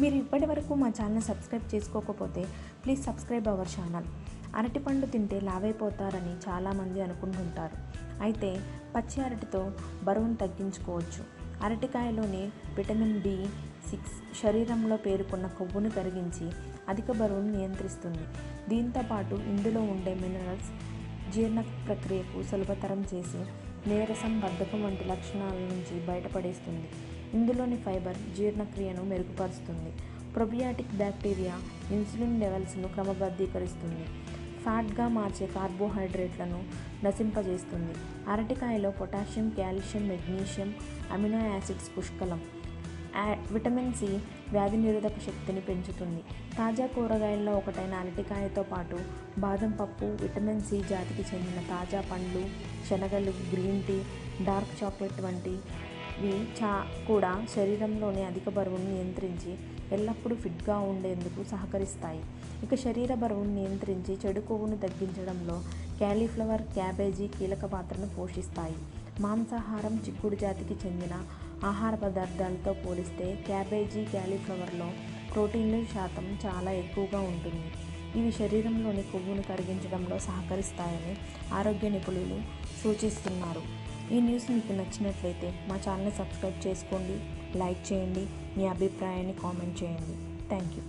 మీరు ఇప్పటి వరకు మా ఛానల్ సబ్స్క్రైబ్ చేసుకోకపోతే ప్లీజ్ సబ్స్క్రైబ్ అవర్ ఛానల్. అరటిపండు తింటే లావైపోతారని చాలామంది అనుకుంటుంటారు. అయితే పచ్చి అరటితో బరువును తగ్గించుకోవచ్చు. అరటికాయలోని విటమిన్ బి సిక్స్ శరీరంలో పేరుకున్న కొవ్వును కరిగించి అధిక బరువును నియంత్రిస్తుంది. దీంతోపాటు ఇందులో ఉండే మినరల్స్ జీర్ణ ప్రక్రియకు సులభతరం చేసి నీరసం బద్ధకం వంటి లక్షణాల నుంచి బయటపడేస్తుంది. ఇందులోని ఫైబర్ జీర్ణక్రియను మెరుగుపరుస్తుంది. ప్రొబియాటిక్ బ్యాక్టీరియా ఇన్సులిన్ లెవెల్స్ను క్రమబద్ధీకరిస్తుంది. ఫ్యాట్గా మార్చే కార్బోహైడ్రేట్లను నశింపజేస్తుంది. అరటికాయలో potassium calcium magnesium amino acids పుష్కలం. Vitamin C వ్యాధి నిరోధక శక్తిని పెంచుతుంది. తాజా కూరగాయల్లో ఒకటైన అరటికాయతో పాటు బాదం పప్పు విటమిన్ సి జాతికి చెందిన తాజా పండ్లు శనగలు గ్రీన్ టీ డార్క్ చాక్లెట్ వంటి ఇవి చా కూడా శరీరంలోని అధిక బరువును నియంత్రించి ఎల్లప్పుడూ ఫిట్గా ఉండేందుకు సహకరిస్తాయి. ఇక శరీర బరువును నియంత్రించి చెడు కొవ్వును తగ్గించడంలో క్యాలీఫ్లవర్ క్యాబేజీ కీలక పాత్రను పోషిస్తాయి. మాంసాహారం చిక్కుడు జాతికి చెందిన ఆహార పదార్థాలతో పోలిస్తే క్యాబేజీ క్యాలీఫ్లవర్లో ప్రోటీన్ల శాతం చాలా ఎక్కువగా ఉంటుంది. ఇవి శరీరంలోని కొవ్వును కరిగించడంలో సహకరిస్తాయని ఆరోగ్య నిపుణులు సూచిస్తున్నారు. ఈ న్యూస్ మీకు నచ్చినట్లయితే మా ఛానల్ని సబ్స్క్రైబ్ చేసుకోండి లైక్ చేయండి మీ అభిప్రాయాన్ని కామెంట్ చేయండి. Thank you.